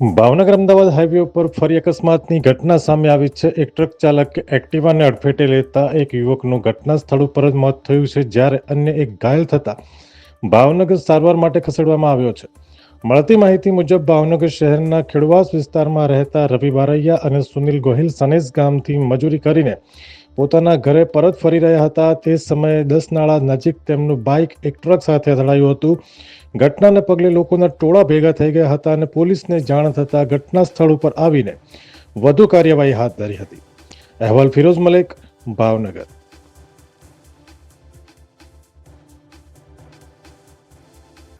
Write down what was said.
Bhavnagar Ahmedabad highway ઉપર ફરી અકસ્માતની ઘટના સામે આવી છે. એક ટ્રક ચાલક એક્ટિવાને અડફેટે લેતા એક યુવકનું ઘટના સ્થળ ઉપર જ મોત થયું છે, જ્યારે અન્ય એક ઘાયલ થતા ભાવનગર સારવાર માટે ખસેડવામાં આવ્યો છે. મળતી માહિતી મુજબ, ભાવનગર શહેરના ખેડવાસ વિસ્તારમાં રહેતા રવિ બારૈયા અને સુનિલ ગોહિલ સનેસ ગામથી મજૂરી કરીને પોતાના ઘરે પરત ફરી રહ્યા હતા. તે સમયે દસ નાળા નજીક તેમનું બાઇક એક ટ્રક સાથે અથડાયું હતું. ઘટનાને પગલે લોકોના ટોળા ભેગા થઈ ગયા હતા અને પોલીસને જાણ થતાં ઘટના સ્થળ ઉપર આવીને વધુ કાર્યવાહી હાથ ધરી હતી. અહેવાલ ફિરોઝ મલેક, ભાવનગર.